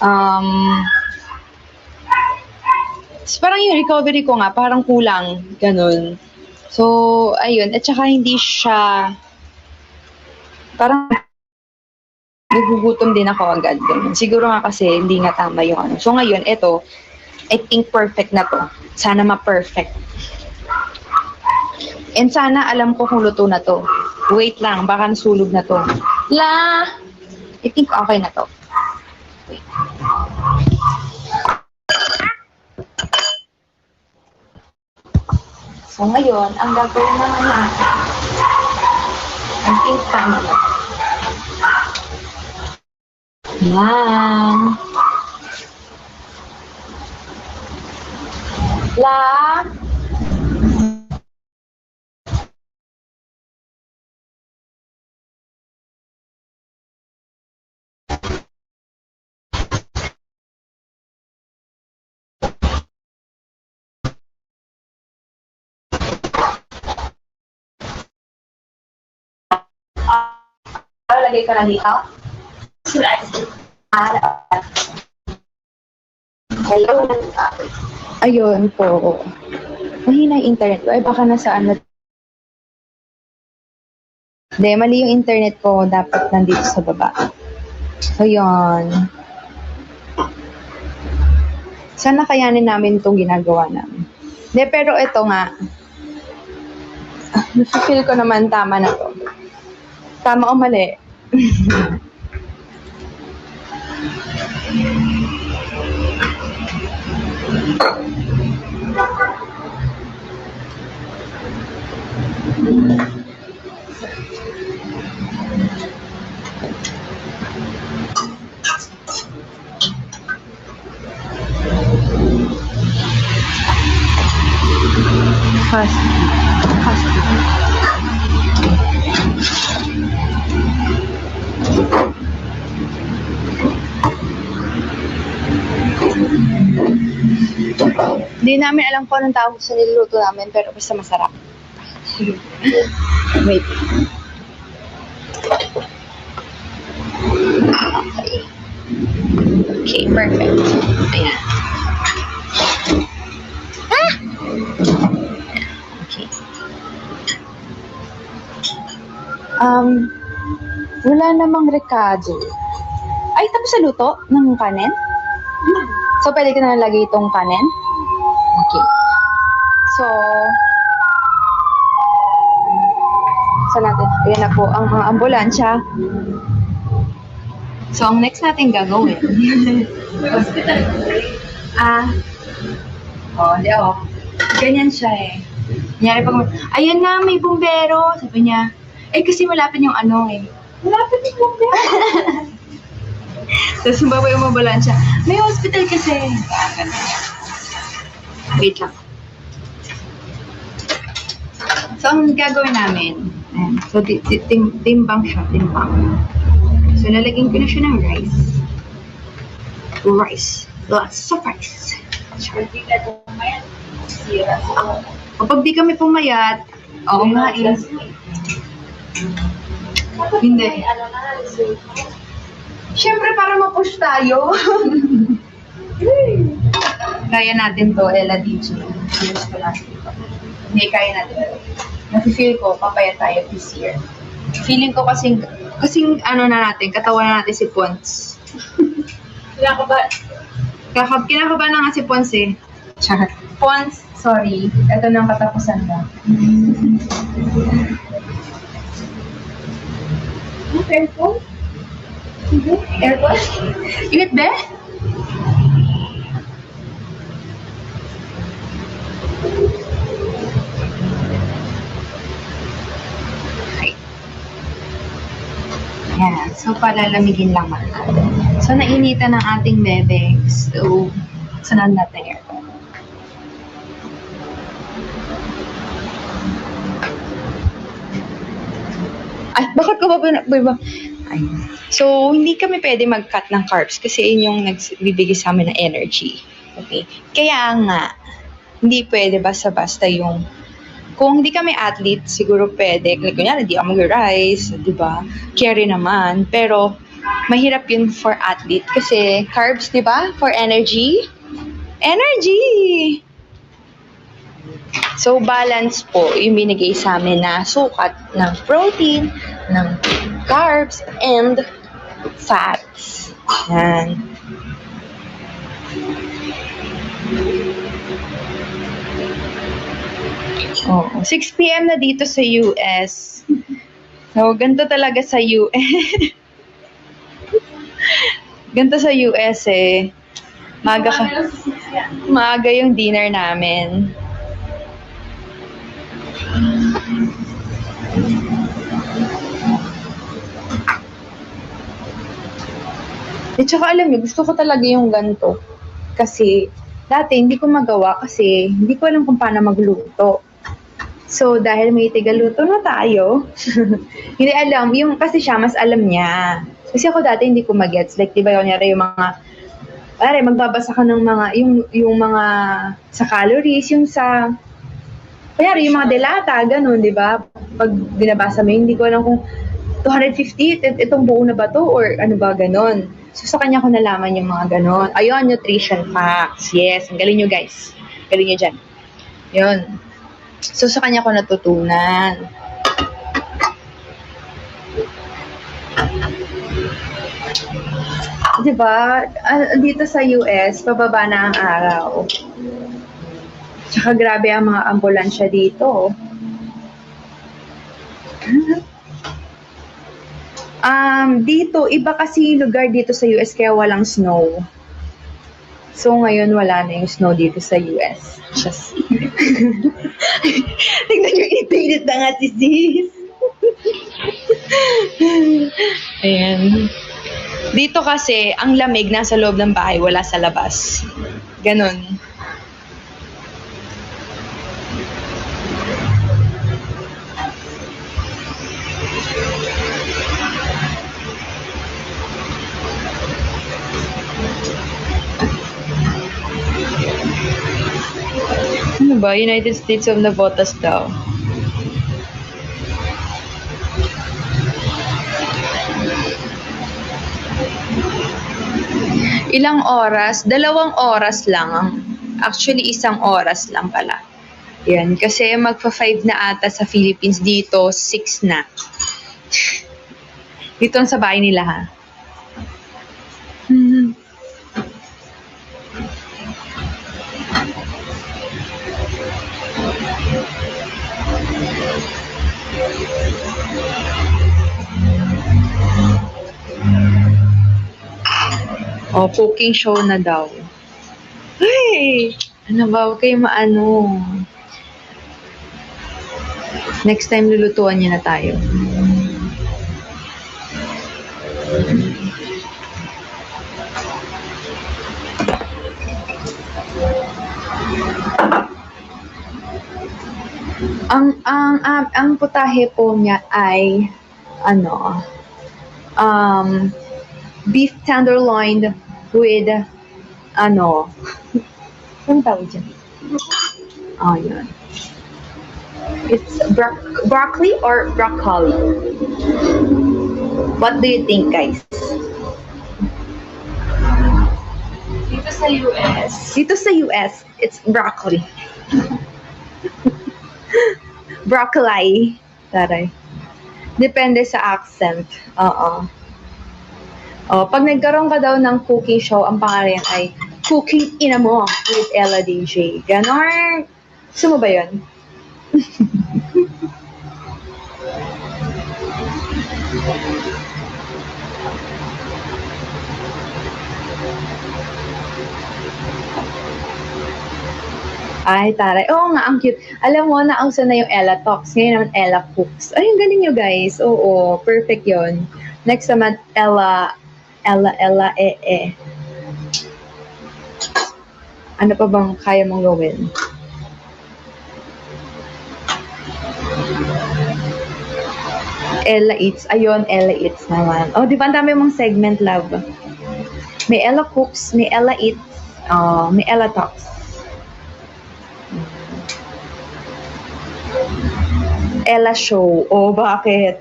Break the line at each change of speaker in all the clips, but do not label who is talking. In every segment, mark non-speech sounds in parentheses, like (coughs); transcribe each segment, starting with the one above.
Um, s- parang yung recovery ko nga, parang kulang. Ganun. So, ayun. At saka hindi siya, parang nagugutom din ako agad. Ganun. Siguro nga kasi hindi nga tama yung ano. So, ngayon, eto, I think perfect na to. Sana ma-perfect. And sana alam ko kung luto na to. Wait lang, baka nasulog na to. La! I think okay na to. So ngayon, ang gagawin naman natin, think tama na. Yan. La! Lagay ka na dito? Hello? Ayun po. Mahina yung internet ko. Ay, baka nasa ano. Hindi, mali yung internet ko. Dapat nandito sa baba. So, yun. Sana kayanin namin itong ginagawa namin. Hindi, pero ito nga. Ah, Feel ko naman tama na to. Tama o mali? Fast. Namin alam kung anong tawag sa niluluto namin, pero basta masarap. (laughs) Wait. Okay. Okay, perfect. Ayan. Ah! Okay. Um, wala namang rekado. Ay, tapos sa luto ng kanin? So, pwede ko na lagay itong kanin? Okay. So, so natin, ayan na po ang mga ambulansya. So, ang next natin gagawin. (laughs) ah, oh, di oh. Ganyan siya eh. Kunyari pag, ayan na, may bumbero. Sabi niya, eh kasi malapit yung ano eh. Malapit yung bumbero. (laughs) Tapos sumabay yung ambulansya. May hospital kasi. Ganun. Wait lang. So, ang gagawin namin, ayan, so, di, di, tim, timbang siya, timbang. So, lalagyan ko na siya ng rice. Rice. Lots of rice. Kapag di kami pumayat, oo nga eh. Hindi. Siyempre, para ma-push tayo. (laughs) kaya natin to, Ella DJ. Lang. Hindi, kaya natin. Nafe-feel ko, papaya tayo this year. Feeling ko kasing, kasing ano na natin, katawan na natin si Pons. (laughs)
Kinakabahan.
Kakab, kinakabahan na nga si Pons eh. Char. Pons, sorry. Ito na ang katapusan mo.
Airphone?
Airport? Init ba? Ayan. So, palalamigin lang muna. So, nainitan ng ating bebe. So, sunod natin aircon. Ay, bakit ko ba, ba? Ay. So, hindi kami pwede mag-cut ng carbs kasi yun yung nagbibigay sa amin ng energy. Okay? Kaya nga, hindi pwede basta-basta yung kung hindi kami athlete, siguro pwede. Like, kunyari, hindi ako mag-rice, di ba? Carry naman. Pero, mahirap yun for athlete. Kasi carbs, di ba? For energy. Energy! So, balance po yung binigay sa amin na sukat ng protein, ng carbs, and fats. Yan. Oo. 6 p.m. na dito sa US. So, ganito talaga sa US. (laughs) ganito sa US eh. Maga ka. Maaga yung dinner namin. At saka alam niyo, gusto ko talaga yung ganito. Kasi, dati hindi ko magawa kasi hindi ko alam kung paano magluto. So, dahil may tigaluto na tayo, (laughs) hindi alam, yung kasi siya, mas alam niya. Kasi ako dati hindi ko magets. Like, di ba, kunyari yung mga, pare, magbabasa ka ng mga, yung, yung mga, sa calories, yung sa, kunyari, yung mga delata, ganun, di ba? Pag binabasa mo, hindi ko alam kung 250, it- itong buo na ba to, or ano ba, ganun. So, sa kanya ko nalaman yung mga ganun. Ayun, nutrition facts. Yes, ang galing nyo, guys. Galing nyo dyan. Yun. So, sa kanya ko natutunan. Di ba? Ah, Dito sa US, pababa na ang araw. Tsaka grabe ang mga ambulansya dito. (laughs) Um, dito, iba kasi lugar dito sa US kaya walang snow. So, ngayon wala na yung snow dito sa US. Just... (laughs) Tingnan nyo, inipilit na nga si sis. (laughs) Ayan. Dito kasi, ang lamig nasa loob ng bahay, wala sa labas. Ganon. Ba? United States of Navotas daw. Ilang oras? Dalawang oras lang. ang- Actually, isang oras lang pala. Yan. Kasi magpa-5 na ata sa Philippines dito, 6 na. Dito sa bahay nila ha. Oh, cooking show na daw. Ay! Ano ba? Huwag kayo maano. Next time, lulutuan niya na tayo. Ang ang ang, ang putahe po niya ay ano um beef tenderloin with ano (laughs) anong tawag dyan? Oh, yun. It's bro- broccoli or broccoli? What do you think, guys?
Dito sa US,
Dito sa US, it's broccoli. (laughs) broccoli. Taray. Depende sa accent. Oo. Oh, pag nagkaroon ka daw ng cooking show, ang pangalan ay Cooking Ina Mo with Ella DJ. Ganon. Gusto mo ba yun? (laughs) Ay, taray. Oo nga, ang cute. Alam mo, nauso na yung Ella Talks. Ngayon naman, Ella Cooks. Ay, ang galing nyo, guys. Oo, perfect yon. Next naman, Ella, Ella, Ella, eh, eh. Ano pa bang kaya mong gawin? Ella Eats. Ayun, Ella Eats naman. Oh, di ba ang dami mong segment, love? May Ella Cooks, may Ella Eats, oh, may Ella Talks. Ella Show. Oh, bakit?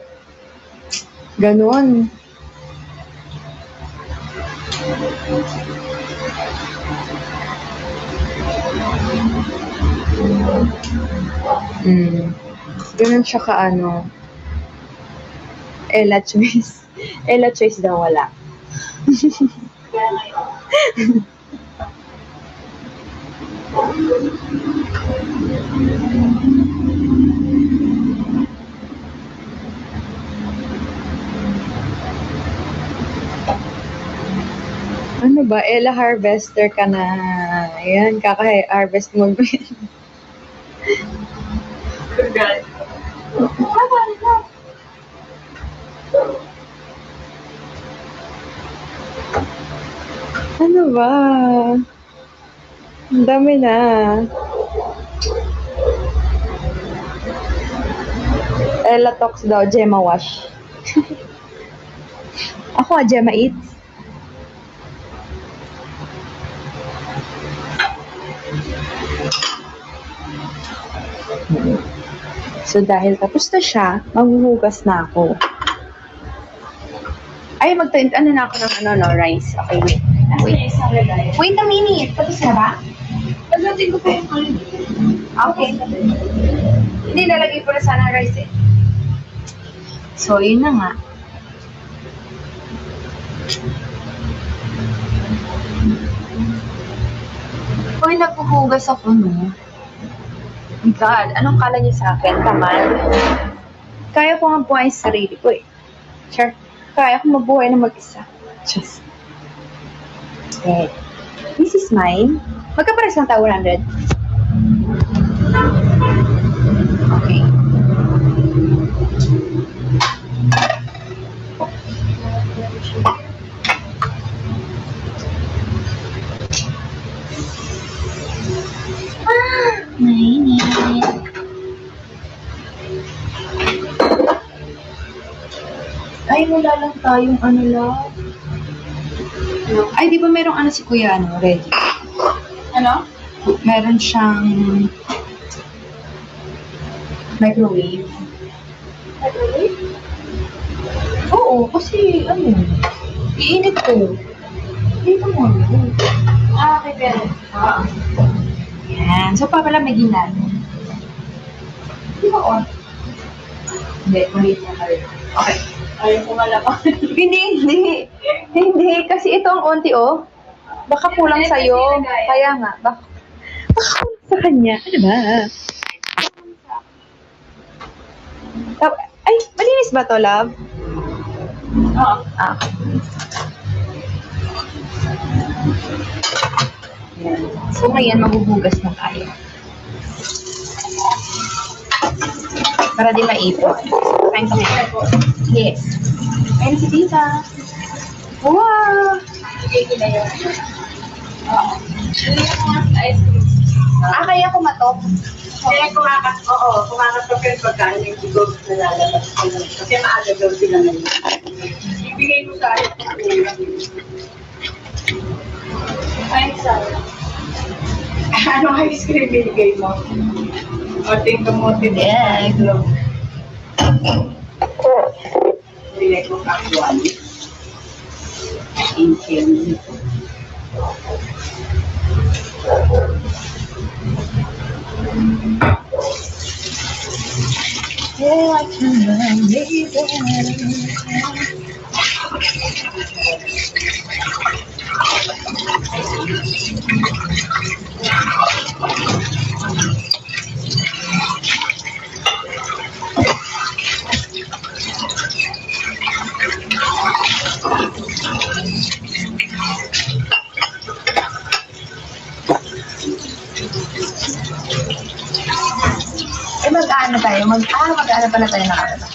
Ganon. Mm. Ganun siya ka ano. Ella choice. (laughs) Ella choice daw wala. (laughs) Ano ba? Ella harvester ka na. Ayan, kaka-harvest mo. (laughs)
Na.
ano ba? Ang dami na. Ella talks daw, Gemma wash. (laughs) Ako, ah, Gemma eats. So, dahil tapos na siya, maghuhugas na ako. Ay, magtaint, ano na ako ng ano, no, rice. Okay, wait.
Lagay.
Wait a minute. Tapos na ba?
Pagdating ko pa yung ano.
Okay. Hindi, nalagay ko na sana rice eh. So, yun na nga. Uy, nagpuhugas ako, no? God, anong kala niyo sa akin? Kamal? Kaya ko nga buhay sa sarili ko eh. Sure. Kaya ko mabuhay na mag-isa. Just. Okay. This is mine. Magkapares ng tao 100. Okay. Wala lang tayong ano lang. Ay, di ba merong ano si Kuya, ano, ready?
Ano?
Meron siyang microwave.
Microwave?
Oo, kasi ano, iinit ko. Dito mo.
Ah, kay Belle. Ah.
Yan. So, pa pala may ginan. Di ba on? Hindi, maliit na kayo. Okay.
Ayaw ko malakas. (laughs)
Hindi, hindi. Hindi, kasi ito ang onti, oh. Baka kulang
Ito
sa'yo. Kaya nga, baka, baka kulang sa kanya. Ano ba? Ay, malinis ba to, love?
Oo.
Ah. Yan. So, ngayon, maghuhugas na tayo. Para di maipon. Kain ka ngayon. Yes. Ayun si tita. Wow!
Oo.
Ah, kaya kumatok.
Kaya kumakas, oo, kumakas pa pero pagkaan yung siguro na lalabas lang. Kasi maaga daw sila ngayon. Ibigay ko sa na
Ay, sorry.
Anong ice cream binigay mo? O, tingnan mo,
Yeah, glow.
Binigay ko kakuan. Inchen.
Yeah, I can believe it. Eh, mag-ano pala tayo na ano?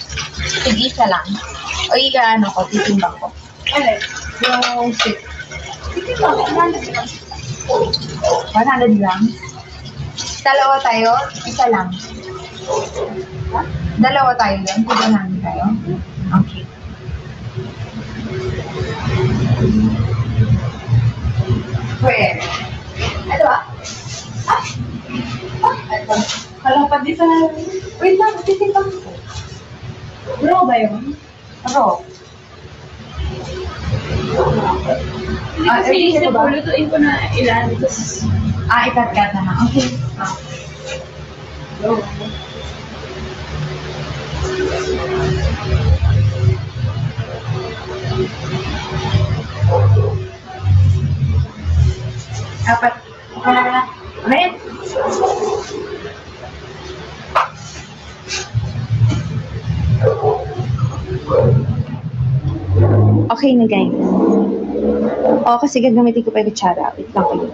Tig-isa lang. O, i-ano ko, titimbang ko.
Alin?
Yung six.
Hindi ba? Ano ba?
100 grams. Dalawa tayo, isa lang. Dalawa tayo doon, kuha namin tayo. Okay. Pwede. Ito ba? Ah? Ah? Ito.
Kala pa di sa...
Wait lang, titimbang ko.
Bro ba yun?
Ano?
Hindi
Ah,
kasi
eh,
isip
ano ba?
ko, lutuin ko na ilan. Tapos,
Ah, ikat-kat na lang. Okay. Ah.
Oo. Apat. Ah, red.
Okay na, guys. Oo, kasi gagamitin ko pa yung kutsara. Wait lang kayo.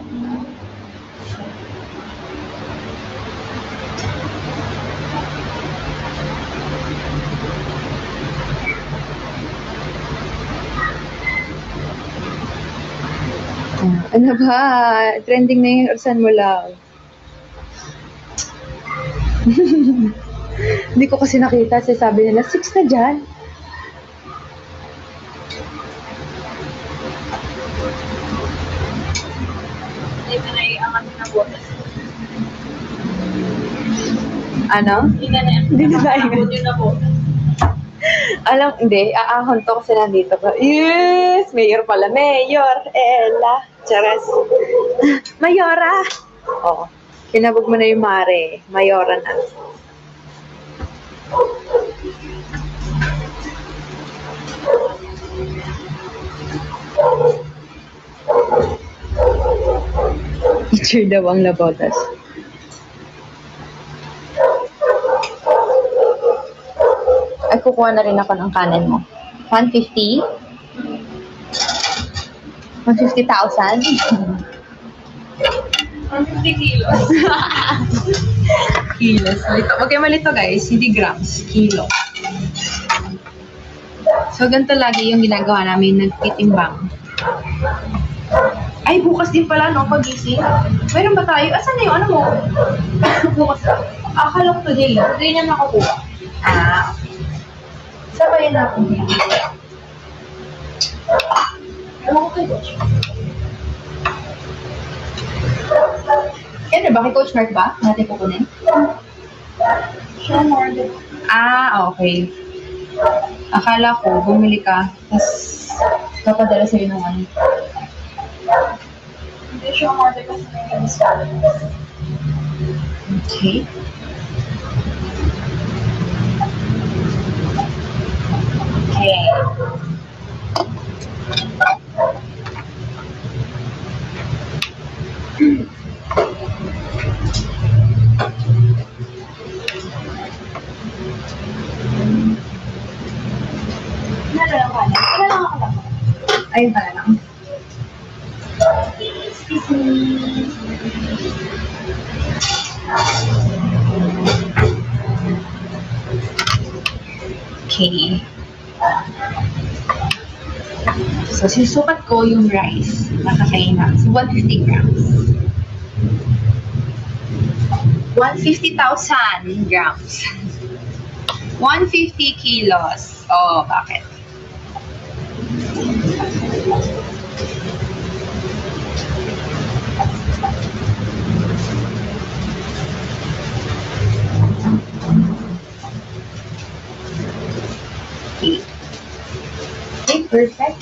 Ah, Ano ba? Trending na yung Orsan mo lang. (laughs) Hindi ko kasi nakita. Sabi nila, six na dyan.
Hindi na naiangat na bonus.
Ano?
Hindi na na.
Hindi na
na.
Alam, hindi. Aahon to kasi nandito ka. Yes! Mayor pala. Mayor! Ella! Charas. Mayora! Oo. Kinabog mo na yung mare. Mayora na. Teacher daw ang labotas. Ay, kukuha na rin ako ng kanan mo. 150? 150,000?
150 kilos. (laughs)
Kilos. Huwag kayo malito guys, hindi grams, kilo. So, ganito lagi yung ginagawa namin, nagtitimbang. Ay, bukas din pala, no, pagising. Meron ba tayo? Asan na yung ano mo? (coughs) bukas. Akala ko today.
Hindi niya makukuha.
Ah, sabayan na ako.
Ewan ko kay Coach.
Na ba? Kay Coach Mark ba? Natin kukunin?
Siya more
Ah, okay. Akala ko, bumili ka, tapos papadala sa'yo ng ano.
Hindi siya more kasi may.
Okay. Okay.
Lang.
Ayun pala lang. Okay. So, sinusukat ko yung rice na kakainin namin. So, 150 grams. 150,000 grams. (laughs) 150 kilos. Oh, bakit? Perfect.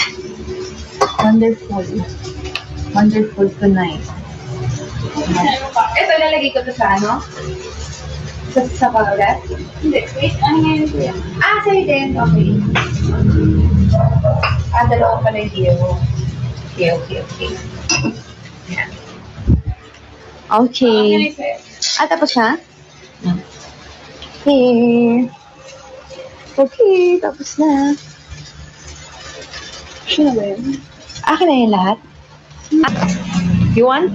Wonderful. Wonderful tonight. Ito, lalagay ko to sa ano? Sa, sa palagay?
Hindi. Wait, ano yan?
Ah, sa'yo din. Okay. Ah, dalawa pala yung mo. Okay, okay, okay. Yan.
Ano
Okay. Ah, tapos na? Okay. Okay, tapos na.
Siya na ba yun?
Akin na yung lahat. Ah, you want?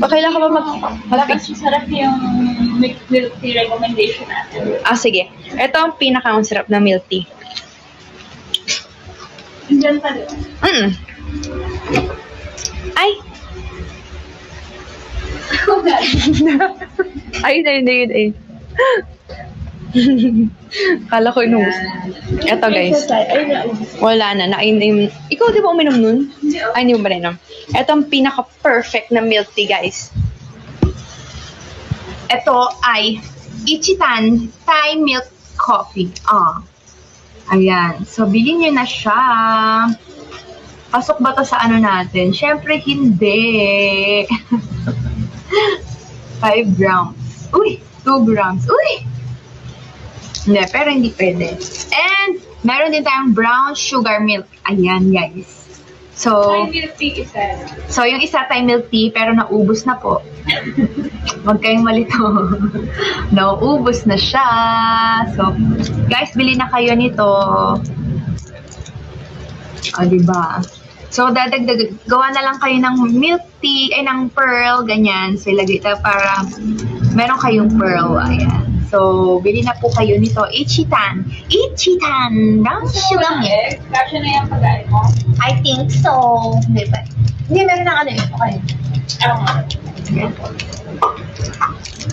Ba, kailan ka ba mag... Mag
sarap yung milk milk tea recommendation natin.
ah, sige. Ito ang pinaka-masarap na milk tea.
Diyan pa din.
Mm. Ay! (laughs) (laughs) Ay, ayun, ayun, ayun. (laughs) Kala ko inubos. Eto guys.
Ay, na.
Wala na. Nainim. Ikaw di ba uminom nun? Ay, hindi mo ba nainom? Ito ang pinaka-perfect na milk tea, guys. Ito ay Ichitan Thai Milk Coffee. Ah. Ayan. So, bilhin nyo na siya. Pasok ba to sa ano natin? Siyempre, hindi. (laughs) 5 grams. Uy, 2 grams. Uy! Hindi, pero hindi pwede. And, meron din tayong brown sugar milk. Ayan, guys. So,
milk tea isa.
so yung isa tayo milk tea, pero naubos na po. Huwag kayong malito. (laughs) naubos na siya. So, guys, bili na kayo nito. O, diba? So, dadagdag, gawa na lang kayo ng milk tea, ay ng pearl, ganyan. So, ilagay ito para meron kayong pearl. Ayan. So, bili na po kayo nito. Ichitan. Ichitan. Milk.
Eh, kasya na yung pagkain mo.
I think so. Hindi ba? Hindi, meron ng ano yun. Okay.
Ako nga.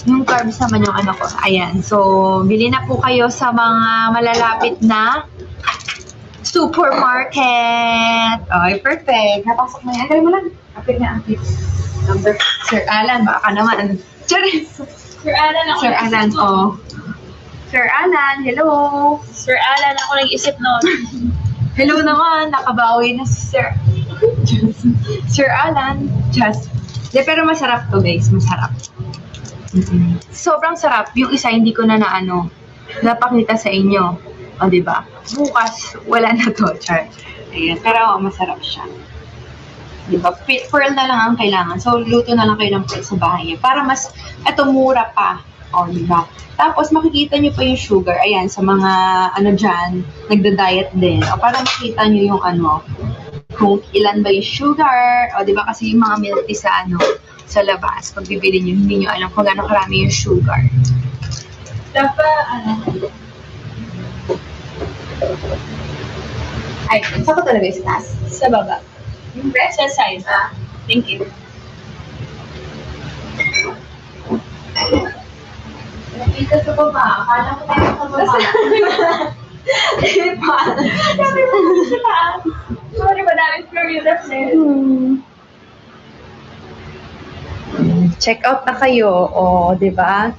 Yung carbs naman yung ano ko. Ayan. So, bili na po kayo sa mga malalapit na supermarket. Okay, perfect. Napasok na yan. Kaya mo lang. Apit na apit. Number. Sir Alan, baka naman. Charis.
Sir Alan ako
Sir
nag-isip
Alan,
nun.
oh. Sir Alan, hello.
Sir Alan ako nag-isip nun. (laughs)
Hello naman, nakabawi na si Sir. (laughs) Sir Alan, just. De, pero masarap to guys, masarap. Mm-mm. Sobrang sarap. Yung isa hindi ko na naano, napakita sa inyo. O, di ba? Bukas, wala na to, char. Ayan, pero masarap siya. Di ba? Pe- Pearl na lang ang kailangan. So, luto na lang kayo ng pearl sa bahay. Para mas, eto, mura pa. O, di ba? Tapos, makikita niyo pa yung sugar. Ayan, sa mga, ano dyan, nagda-diet din. O, para makita niyo yung ano, kung ilan ba yung sugar. O, di ba? Kasi yung mga milk tea sa, ano, sa labas, pag bibili niyo, hindi niyo alam kung gaano karami yung sugar.
Dapat, ano,
Ay, saan ko talaga yung taas?
sa baba. Yung size. Ah, thank you.
Nakita sa baba. Akala ko tayo sa baba.
Sabi mo sa taas. Sorry, madaming Florida friends.
Check out na kayo. O, di ba?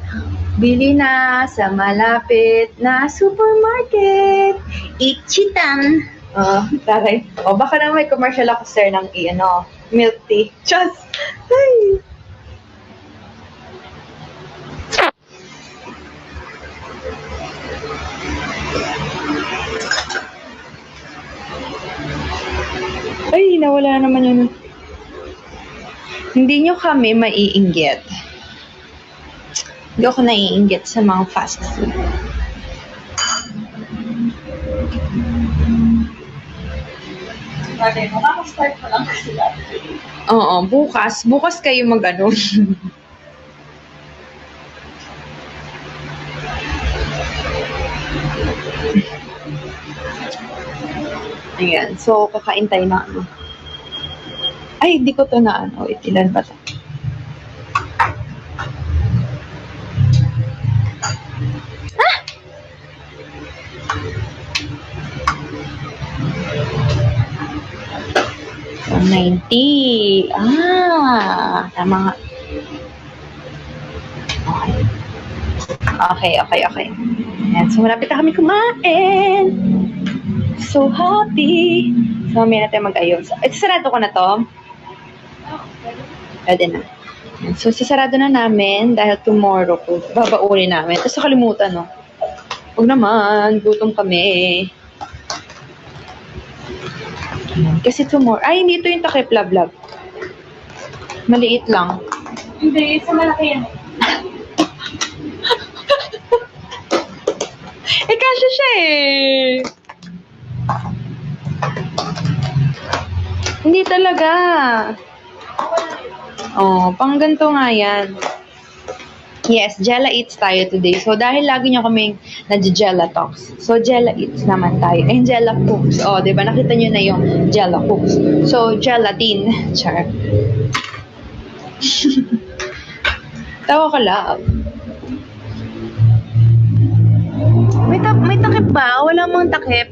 Bili na sa malapit na supermarket. Ichitan. Oh, taray. O, baka na may commercial ako, sir, ng i- ano, milk tea. Just, ay. Ay, nawala naman yun. Hindi nyo kami maiinggit. Hindi ako naiinggit sa mga fast food.
Sabi mo, kakastart mo lang kasi
bukas. Bukas kayo mag-ano. (laughs) Ayan. So, kakain tayo na ano. Ay, hindi ko to na ano. Wait, ilan ba to? 190. Ah, tama nga. Okay. Okay, okay, okay. Ayan, so malapit na kami kumain. So happy. So, may natin mag-ayos. Ito, sarado ko na to. Pwede na. Ayan, So, sasarado na namin dahil tomorrow po, babaunin namin. Tapos nakalimutan, no? Huwag naman, gutom kami. Kasi tomorrow, ay, hindi ito yung takip lablab. Maliit lang.
Hindi, sa malaki yan.
Eh, kasya siya eh. Hindi talaga. Oh, pang ganito nga yan. Yes, Jella Eats tayo today. So, dahil lagi nyo kaming nag-Jella Talks. So, Jella Eats naman tayo. Eh, Jella Cooks. Oh, di ba? Nakita nyo na yung Jella Cooks. So, gelatin. Char. (laughs) Tawa ka lang. May, ta- may takip ba? Wala mong takip.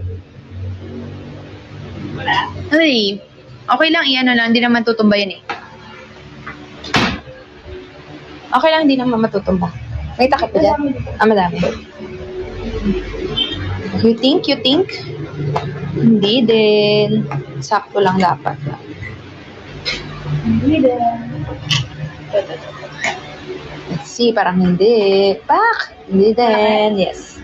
Wala.
Ay, okay lang, iyan lang, hindi naman tutumba yan eh. Okay lang, hindi naman matutumba. May takip ba dyan? Ah, madami. You think, you think? Hindi din. Sakto lang dapat.
Hindi din.
Let's see, parang hindi. Pak! Hindi din. Yes.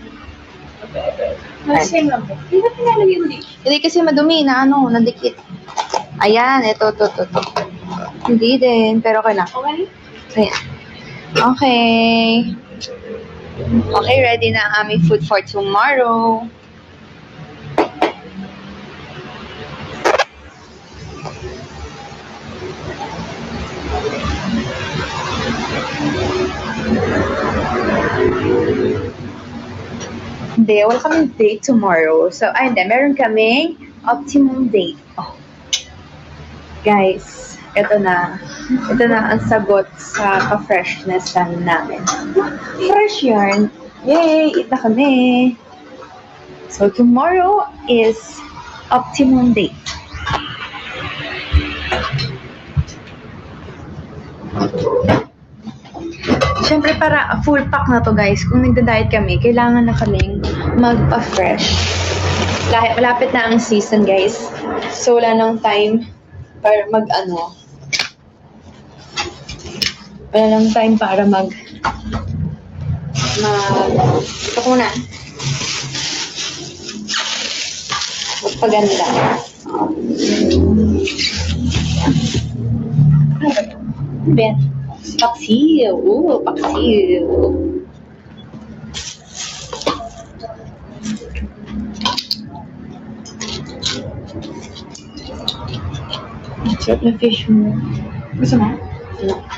Same lang. Hindi ba pinalagay mo?
Hindi kasi madumi na ano, nadikit. Ayan, ito, ito, ito, ito. Hindi din, pero okay lang.
Okay?
Ayan. Okay. Okay, ready na ang aming food for tomorrow. Hindi, wala kaming date tomorrow. So, ay, hindi, meron kaming optimum date. Oh. Guys, ito na. Ito na ang sagot sa ka-freshness namin. Fresh yarn. Yay! Eat na kami. So, tomorrow is optimum date. Siyempre, para full pack na to guys. Kung nagda-diet kami, kailangan na kaming magpa-fresh. Malapit na ang season guys. So, wala nang time para mag-ano. Wala nang time para mag... Mag... Ito ko muna. Magpaganda. Ben. Paksiw. Ooh, paksiw. Sarap na fish mo. Gusto mo? No.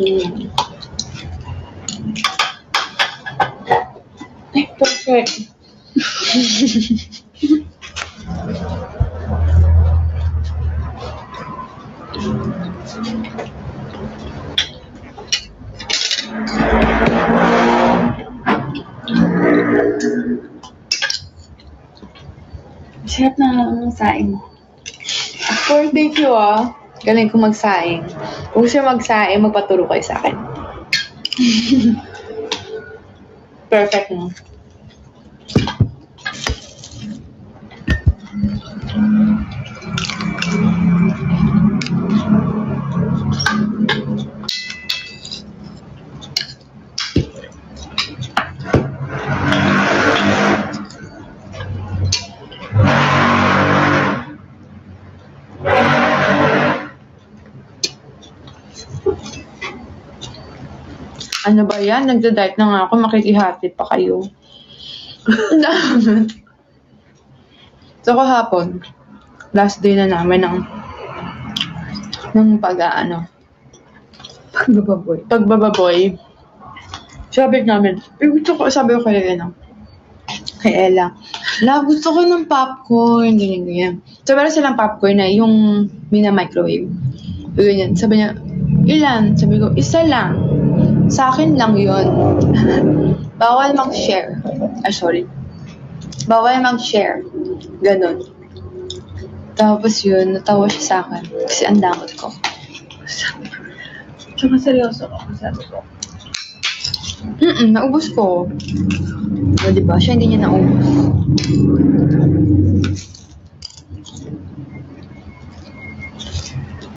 Mm. Ay, perfect. Sarap na ang saing. For thank you ah. Galing ko magsaing. Kung siya magsaing, magpaturo kayo sa akin. (laughs) Perfect no? Ano ba yan? Nagda-diet na nga ako, makikihatid pa kayo. so, kahapon, last day na namin ng ng pag-ano, pagbababoy. Pagbababoy. Sabi namin, eh, gusto ko, sabi ko kay ano, kay Ella, la, gusto ko ng popcorn, ganyan, ganyan. So, meron silang popcorn na yung mina-microwave. Ganyan. Sabi niya, ilan? Sabi ko, isa lang. Sa akin lang yun. Bawal mag-share. Ah, sorry. Bawal mag-share. Ganon. Tapos yun, natawa siya sa akin. Kasi ang damot ko.
Tsaka seryoso ako, sabi ko.
Mm-mm, naubos ko. O, diba? Siya hindi niya naubos.